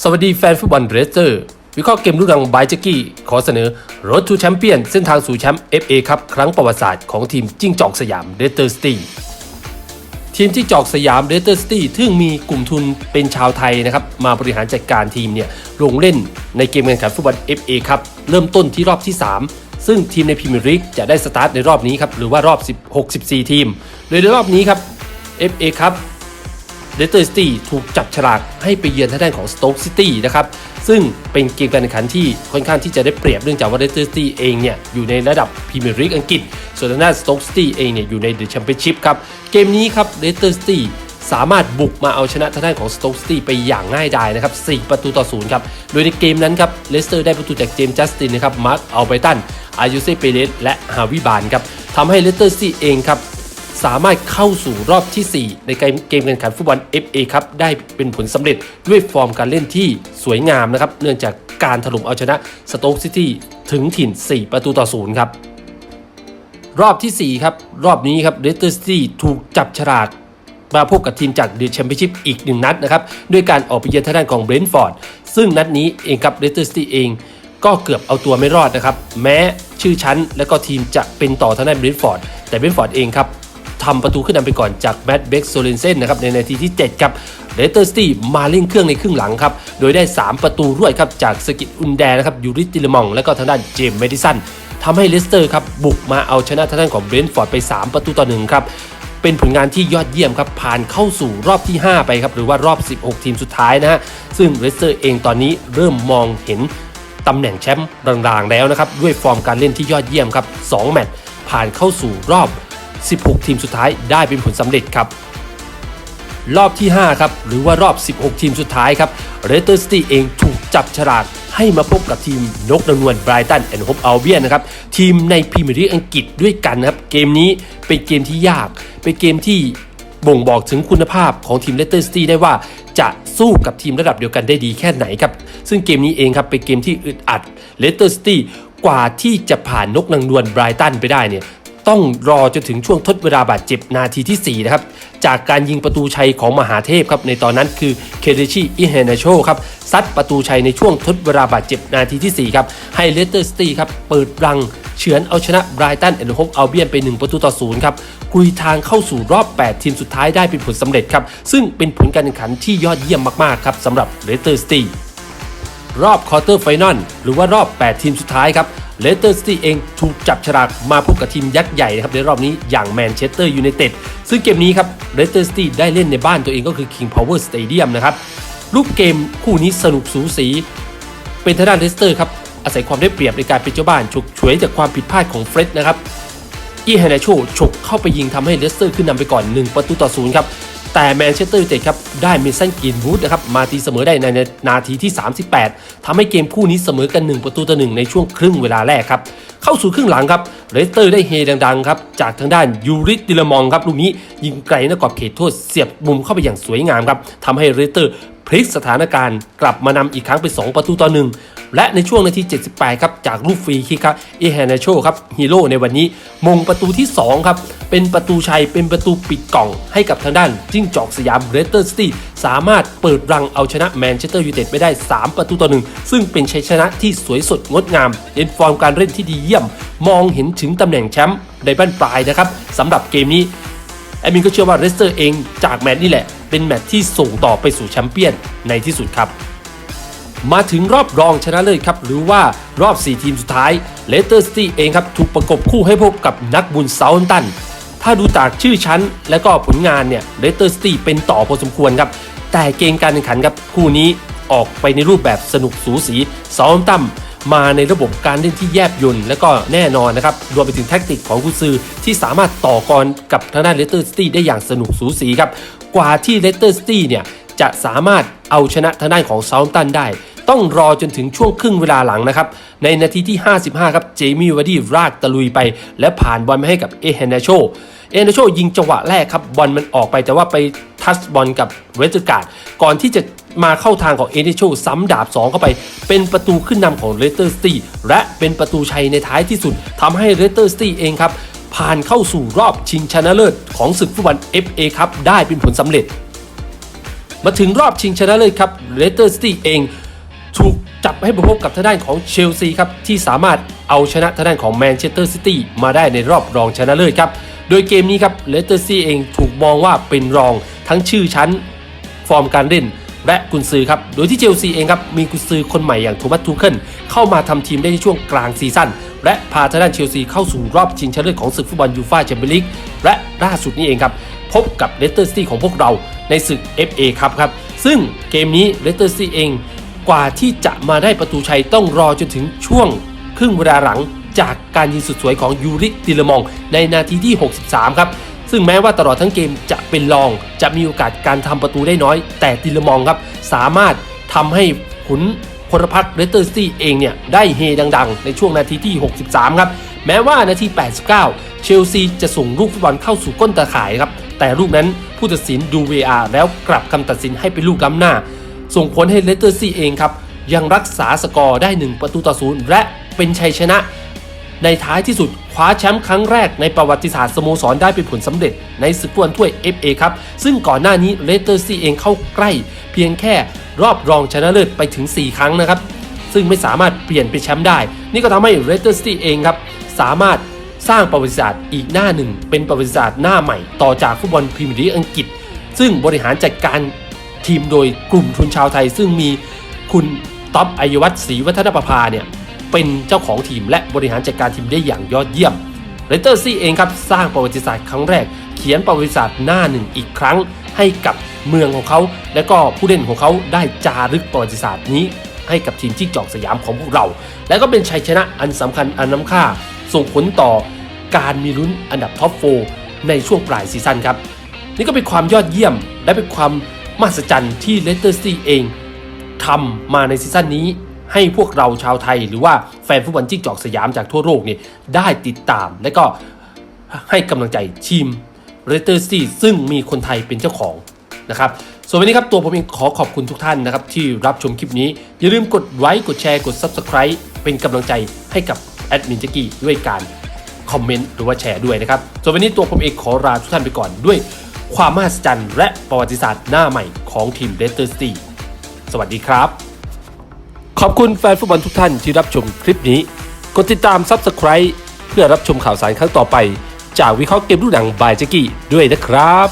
สวัสดีแฟนฟุตบอลเรสเตอร์วิเคราะห์เกมรุ่นรังบายจ็กกี้ ขอเสนอ Road to Champion เส้นทางสู่แชมป์ FA ครับครั้งประวัติศาสตร์ของทีมจิ้งจอกสยามเรสเตอร์สตีทีมจิ้งจอกสยามเรสเตอร์สตีซึ่งมีกลุ่มทุนเป็นชาวไทยนะครับ มาบริหารจัดการทีมเนี่ยลงเล่นในเกมแข่งขันฟุตบอล FA ครับเริ่มต้นที่รอบที่ 3ซึ่งทีมในพรีเมียร์ลีกจะได้สตาร์ทในรอบนี้ครับ หรือว่ารอบ 16 14 ทีม โดยในรอบนี้ครับ FA ครับ เดสเตอร์ซิตี้ถูกจับฉลากให้ไปเยือนทางด้านของสโต๊กซิตี้นะครับซึ่งเป็นเกมการแข่งขันที่ค่อนข้างที่จะได้เปรียบเนื่องจากว่าเดสเตอร์ซิตี้เองเนี่ยอยู่ในระดับพรีเมียร์ลีกอังกฤษ ส่วนทางด้านสโต๊กซิตี้เองเนี่ยอยู่ในเดอะแชมเปี้ยนชิพครับเกมนี้ครับเดสเตอร์ซิตี้สามารถบุกมาเอาชนะทางด้านของสโต๊กซิตี้ไปอย่างง่ายดายนะครับ 4 ประตูต่อศูนย์ครับ โดยในเกมนั้นครับ เลสเตอร์ได้ประตูจากเจมส์จัสตินนะครับ มาร์ค อัลไบตัน อายุเซเปเรสและฮาวิบานครับทำให้เลสเตอร์ซิตี้เองครับ สามารถเข้าสู่รอบที่ 4 ในเกมการแข่งขันฟุตบอล FA ครับได้เป็นผลสำเร็จด้วยฟอร์มการเล่นที่สวยงามนะครับ เนื่องจากการถล่มเอาชนะสโต๊กซิตี้ถึงถิ่น 4 ประตูต่อศูนย์ครับ รอบทีสี่4 ครับ รอบนี้ครับเรสเตอร์ซิตี้ถูกจับฉลากมาพบกับทีมจากเดอะแชมเปี้ยนชิพอีกหนึ่งนัดนะครับด้วยการออกไปเยือนทางด้านของเบรนท์ฟอร์ดซึ่งนัดนี้เองครับเรสเตอร์ซิตี้เองก็เกือบเอาตัวไม่รอดนะครับ แม้ชื่อชั้นและก็ทีมจะเป็นต่อทางด้านเบรนท์ฟอร์ดแต่เบรนท์ฟอร์ดเองครับ ทำประตูขึ้นนำไปก่อนจากแมตต์เบ็กโซเลนเซนนะครับในนาทีที่ 7 ครับเรสเตอร์ซิตี้มาเร่งเครื่องในครึ่งหลังครับโดยได้ 3 ประตูรวดครับจากสกิตอุนแดนะครับยูริติลมอง และก็ทางด้านเจมส์เมดิสันทำให้เลสเตอร์ครับบุกมาเอาชนะทางด้านของเบรนท์ฟอร์ดไป 3 ประตูต่อหนึ่งครับเป็นผลงานที่ยอดเยี่ยมครับ ผ่านเข้าสู่รอบที่ 5 ไปครับ หรือว่ารอบ 16 ทีมสุดท้ายนะฮะ ซึ่งเลสเตอร์เองตอนนี้เริ่มมองเห็นตำแหน่งแชมป์รางๆแล้วนะครับ ด้วยฟอร์มการเล่นที่ยอดเยี่ยมครับ 2 แมตช์ผ่านเข้าสู่รอบ 16 ทีมสุดท้ายได้เป็นผลสำเร็จครับ รอบที่ 5 ครับ หรือว่ารอบ 16 ทีมสุดท้ายครับเรสเตอร์ซิตี้เองถูกจับฉลากให้มาพบกับทีมนกนางนวลไบรตันแอนด์โฮปอัลเบียนนะครับทีมในพรีเมียร์ลีกอังกฤษด้วยกันนะครับ เกมนี้เป็นเกมที่ยาก เป็นเกมที่บ่งบอกถึงคุณภาพของทีมเลสเตอร์ซิตี้ได้ว่าจะสู้กับทีมระดับเดียวกันได้ดีแค่ไหนครับ ซึ่งเกมนี้เองครับเป็นเกมที่อึดอัดเลสเตอร์ซิตี้กว่าที่จะผ่านนกนางนวลไบรตันไปได้เนี่ย ต้องรอจนถึงช่วงทดเวลาบาดเจ็บนาทีที่ 4 นะครับ จากการยิงประตูชัยของมหาเทพครับในตอนนั้นคือเคเดชิอิเฮเนโชครับซัดประตูชัยในช่วงทดเวลาบาดเจ็บนาทีที่ 4 ครับ ให้เลสเตอร์ซิตี้ครับเปิดรังเฉือนเอาชนะไบรตันแอนด์โฮปอัลเบียนไป 1 ประตูต่อศูนย์ครับกุยทางเข้าสู่รอบ 8 ทีมสุดท้ายได้เป็นผลสำเร็จครับซึ่งเป็นผลการแข่งขันที่ยอดเยี่ยมมากๆครับสำหรับเลสเตอร์ซิตี้ รอบควอเตอร์ไฟนอลหรือว่ารอบ 8 ทีมสุดท้ายครับเลสเตอร์ซิตี้เองถูกจับฉลากมาพบกับทีมยักษ์ใหญ่นะครับในรอบนี้อย่างแมนเชสเตอร์ยูไนเต็ดซึ่งเกมนี้ครับเลสเตอร์ซิตี้ได้เล่นในบ้านตัวเองก็คือ King Power Stadium นะครับรูปเกมคู่นี้สนุกสูสีเป็นทางด้านเลสเตอร์ครับอาศัยความได้เปรียบในการเป็นเจ้าบ้านฉกฉวยจากความผิดพลาดของเฟร็ดนะครับอีแฮนาโชฉกเข้าไปยิงทำให้เลสเตอร์ขึ้นนำไปก่อน 1 ประตูต่อศูนย์ครับ แต่แมนเชสเตอร์ยูไนเต็ดครับได้เมสันกรีนวูดนะครับมาตีเสมอได้ในนาทีที่ 38ทำให้เกมคู่นี้เสมอกัน 1 ประตูต่อหนึ่งในช่วงครึ่งเวลาแรกครับเข้าสู่ครึ่งหลังครับเลสเตอร์ได้เฮดังๆครับจากทางด้านยูริสดิลมองครับลูกนี้ยิงไกลนกรอบเขตโทษเสียบมุมเข้าไปอย่างสวยงามครับทำให้เลสเตอร์พลิกสถานการณ์กลับมานำอีกครั้งเป็น 2 ประตูต่อหนึ่ง และในช่วงนาที 78 ครับจากลูกฟรีคิกครับเอแฮนาโชครับฮีโร่ในวันนี้มงประตูที่ 2 ครับ เป็นประตูชัยเป็นประตูปิดกล่องให้กับทางด้าน จิ้งจอกสยามเรสเตอร์ซิตี้สามารถเปิดรังเอาชนะแมนเชสเตอร์ยูไนเต็ดไปได้ 3 ประตูต่อหนึ่งซึ่งเป็นชัยชนะที่สวยสดงดงามเป็นฟอร์มการเล่นที่ดีเยี่ยม มองเห็นถึงตำแหน่งแชมป์ในบ้านปลายนะครับสำหรับเกมนี้แอดมินก็เชื่อว่าเรสเตอร์เองจากแมตช์นี่แหละ เป็นแมตช์ที่ส่งต่อไปสู่แชมเปี้ยนในที่สุดครับ มาถึงรอบรองชนะเลิศครับ หรือว่ารอบ 4 ทีมสุดท้ายเลสเตอร์ซิตี้เองครับ ถูกประกบคู่ให้พบกับนักบุญเซาท์ตัน ถ้าดูจากชื่อชั้นและก็ผลงานเนี่ยเลสเตอร์ซิตี้เป็นต่อพอสมควรครับ แต่เกมการแข่งขันครับคู่นี้ออกไปในรูปแบบสนุกสูสีเซาท์ตันมาในระบบการเล่นที่แยบยลและก็แน่นอนนะครับ รวมไปถึงแท็กติกของกุซือที่สามารถต่อกรกับทางด้านเลสเตอร์ซิตี้ได้อย่างสนุกสูสีครับ กว่าที่เลสเตอร์ซิตี้เนี่ยจะสามารถเอาชนะทางด้านของเซาท์ตันได้ ต้องรอจนถึงช่วงครึ่งเวลาหลังนะครับ ในนาทีที่ 55 ครับ เจมี่วาร์ดี้รากตะลุยไป และผ่านบอลมาให้กับเอเฮนาโช เอเฮนาโชยิงจังหวะแรกครับ บอลมันออกไปแต่ว่าไปทัชบอลกับเวสต์การ์ดก่อนที่จะมาเข้าทางของเอเฮนโชซ้ำดาบ 2 เข้าไป เป็นประตูขึ้นนำของเลสเตอร์ซิตี้และเป็นประตูชัยในท้ายที่สุดทำให้เลสเตอร์ซิตี้เองครับผ่านเข้าสู่รอบชิงชนะเลิศของศึกฟุตบอล FA ครับได้เป็นผลสำเร็จ มาถึงรอบชิงชนะเลิศครับเลสเตอร์ซิตี้เอง ถูกจับให้พบกับทางด้านของเชลซีครับที่สามารถเอาชนะทางด้านของแมนเชสเตอร์ซิตี้มาได้ในรอบรองชนะเลิศครับ โดยเกมนี้ครับเลสเตอร์ซีเองถูกมองว่าเป็นรองทั้งชื่อชั้น ฟอร์มการเล่น และกุนซือครับ โดยที่เชลซีเองครับมีกุนซือคนใหม่อย่างโทมัสทูเคิลเข้ามาทำทีมได้ในช่วงกลางซีซั่นและพาทางด้านเชลซีเข้าสู่รอบชิงชนะเลิศของศึกฟุตบอลยูฟ่าแชมเปี้ยนลีกและล่าสุดนี้เองครับพบกับเลสเตอร์ซิตี้ของพวกเราในศึก FA ครับครับซึ่งเกมนี้เลสเตอร์ซิตี้เอง กว่าที่จะมาได้ประตูชัยต้องรอจนถึงช่วง ครึ่งเวลาหลังจากการยิงสุดสวยของยูริติลมอง ในนาทีที่ 63 ครับ ซึ่งแม้ว่าตลอดทั้งเกมจะเป็นรอง จะมีโอกาสการทำประตูได้น้อย แต่ติลมองครับ สามารถทำให้ขุนพลพัฒน์เรสเตอร์ซิตี้เองเนี่ย ได้เฮดังๆ ในช่วงนาทีที่ 63 ครับ แม้ว่านาที 89 เชลซีจะส่งลูกฟุตบอลเข้าสู่ก้นตาข่ายครับ แต่ลูกนั้นผู้ตัดสินดู VR แล้วกลับคำตัดสินให้เป็นลูกล้ำหน้า ส่งผลให้เลสเตอร์ซีเองครับยังรักษาสกอร์ได้ 1 ประตูต่อศูนย์และเป็นชัยชนะ ในท้ายที่สุดคว้าแชมป์ครั้งแรกในประวัติศาสตร์สโมสรได้เป็นผลสำเร็จในศึกฟุตบอลถ้วย FA ครับซึ่งก่อนหน้านี้เลสเตอร์ซีเองเข้าใกล้ เพียงแค่รอบรองชนะเลิศไปถึง 4 ครั้งนะครับ ซึ่งไม่สามารถเปลี่ยนเป็นแชมป์ได้ นี่ก็ทำให้เลสเตอร์ซีเองครับสามารถสร้างประวัติศาสตร์อีกหน้าหนึ่ง เป็นประวัติศาสตร์หน้าใหม่ต่อจากฟุตบอลพรีเมียร์ลีกอังกฤษ ซึ่งบริหารจัดการ ทีมโดยกลุ่มทุนชาวไทย ซึ่งมีคุณต๊อบอัยวัฒน์ศรีวัฒนประภาเนี่ยเป็นเจ้าของทีมและบริหารจัดการทีมได้อย่างยอดเยี่ยมเรเตอร์ซี่เองครับสร้างประวัติศาสตร์ครั้งแรก เขียนประวัติศาสตร์หน้าหนึ่งอีกครั้งให้กับเมืองของเขา และก็ผู้เล่นของเขาได้จารึกประวัติศาสตร์นี้ ให้กับทีมที่จอกสยามของพวกเรา และก็เป็นชัยชนะอันสำคัญอันน้ำค่า ส่งผลต่อการมีลุ้นอันดับท็อปโฟในช่วงปลายซีซั่นครับ นี่ก็เป็นความยอดเยี่ยมและเป็นความ มหัศจรรย์ที่เลสเตอร์ซิตี้เองทำมาในซีซั่นนี้ ให้พวกเราชาวไทย หรือว่าแฟนฟุตบอลจิ้งจอกสยามจากทั่วโลกเนี่ยได้ติดตาม และก็ให้กำลังใจทีมเลสเตอร์ซิตี้ซึ่งมีคนไทยเป็นเจ้าของนะครับส่วนวันนี้ครับตัวผมเองขอขอบคุณทุกท่านนะครับที่รับชมคลิปนี้ อย่าลืมกดไลค์กดแชร์กด Subscribe เป็นกำลังใจให้กับแอดมินจกกี้ด้วยการคอมเมนต์หรือว่าแชร์ด้วยนะครับส่วนวันนี้ตัวผมเองขอลาทุกท่านไปก่อนด้วย ความมหัศจรรย์และประวัติศาสตร์หน้าใหม่ของทีมเลสเตอร์ซิตี้สวัสดีครับ ขอบคุณแฟนฟุตบอลทุกท่านที่รับชมคลิปนี้ กดติดตาม Subscribe เพื่อรับชมข่าวสารครั้งต่อไป จากวิเคราะห์เกมรุ่นหนังบายเจกกี้ด้วยนะครับ